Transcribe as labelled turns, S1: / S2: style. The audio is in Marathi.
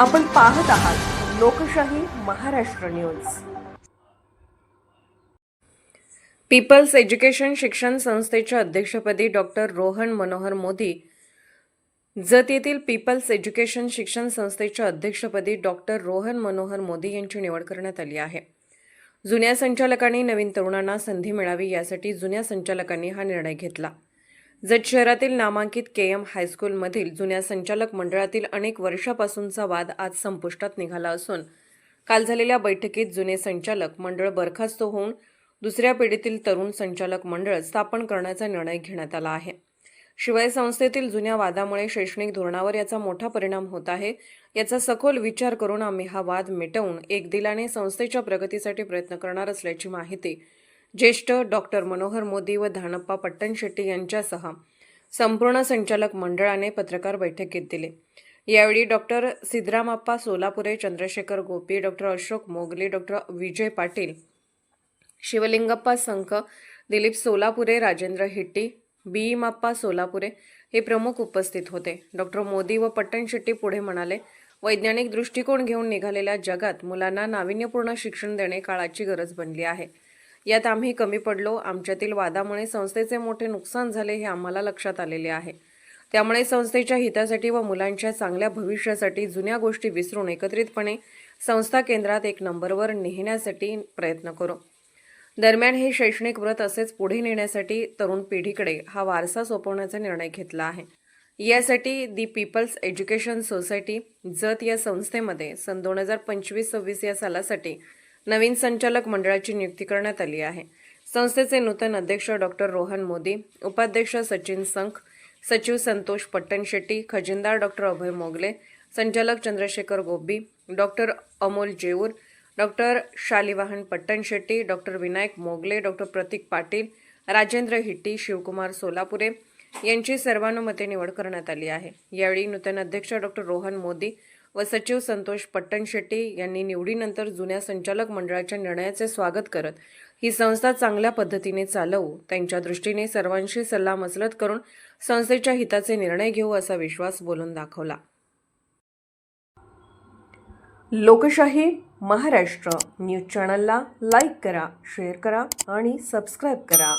S1: आपण पाहत आहात लोकशाही महाराष्ट्र न्यूज. पीपल्स एज्युकेशन शिक्षण संस्थेच्या अध्यक्षपदी डॉक्टर रोहन मनोहर मोदी जत येथील पीपल्स एज्युकेशन शिक्षण संस्थेच्या अध्यक्षपदी डॉक्टर रोहन मनोहर मोदी यांची निवड करण्यात आली आहे. जुन्या संचालकांनी नवीन तरुणांना संधी मिळावी यासाठी जुन्या संचालकांनी हा निर्णय घेतला. जत शहरातील नामांकित के एम हायस्कूलमधील जुन्या संचालक मंडळातील अनेक वर्षापासूनचा वाद आज संपुष्टात निघाला असून काल झालेल्या बैठकीत जुने संचालक मंडळ बरखास्त होऊन दुसऱ्या पिढीतील तरुण संचालक मंडळ स्थापन करण्याचा निर्णय घेण्यात आला आहे. शिवाय संस्थेतील जुन्या वादामुळे शैक्षणिक धोरणावर याचा मोठा परिणाम होत आहे. याचा सखोल विचार करून आम्ही हा वाद मिटवून एक दिलाने संस्थेच्या प्रगतीसाठी प्रयत्न करणार असल्याची माहिती ज्येष्ठ डॉक्टर मनोहर मोदी व धानप्पा पट्टणशेट्टी यांच्यासह संपूर्ण संचालक मंडळाने पत्रकार बैठकीत दिले. यावेळी doctor Siddharamappa Solapure Chandrashekhar Gopi doctor Ashok Mogale doctor Vijay Patil Shivalingappa Sankh Dilip Solapure Rajendra हिट्टी बीईमाप्पा सोलापुरे हे प्रमुख उपस्थित होते. डॉक्टर मोदी व पट्टणशेट्टी पुढे म्हणाले वैज्ञानिक दृष्टिकोन घेऊन निघालेल्या जगात मुलांना नाविन्यपूर्ण शिक्षण देणे काळाची गरज बनली आहे. यात आम्ही कमी पडलो. आमच्यातील वादामुळे संस्थेचे मोठे नुकसान झाले हे आम्हाला लक्षात आलेले आहे. त्यामुळे संस्थेच्या हितासाठी व मुलांच्या चांगल्या भविष्यासाठी जुन्या गोष्टी विसरून एकत्रितपणे संस्था केंद्रात एक नंबरवर नेण्यासाठी प्रयत्न करू. दरम्यान हे शैक्षणिक व्रत असेच पुढे नेण्यासाठी तरुण पिढीकडे हा वारसा सोपवण्याचा निर्णय घेतला आहे. यासाठी the people's education society Jat या संस्थेमध्ये सन दोन हजार पंचवीस सव्वीस या सालासाठी नवीन संचालक मंडळाची नियुक्ती करण्यात आली आहे. संस्थेचे नूतन अध्यक्ष डॉक्टर रोहन मोदी उपाध्यक्ष सचिन संख सचिव संतोष पट्टणशेट्टी खजिनदार डॉक्टर अभय मोगले संचालक Chandrashekhar Gobi doctor Amol Jeur doctor Shalivahan Pattanshetti doctor Vinayak Mogale doctor Pratik Patil Rajendra Hitti Shivkumar Solapure यांची सर्वानुमते निवड करण्यात आली आहे. यावेळी नूतन अध्यक्ष डॉक्टर रोहन मोदी व सचिव संतोष पट्टणशेट्टी यांनी निवडीनंतर जुन्या संचालक मंडळाच्या निर्णयाचे स्वागत करत ही संस्था चांगल्या पद्धतीने चालवू त्यांच्या दृष्टीने सर्वांशी सल्लामसलत करून संस्थेच्या हिताचे निर्णय घेऊ असा विश्वास बोलून दाखवला. लोकशाही महाराष्ट्र न्यूज चॅनलला लाईक करा शेअर करा आणि सबस्क्राईब करा.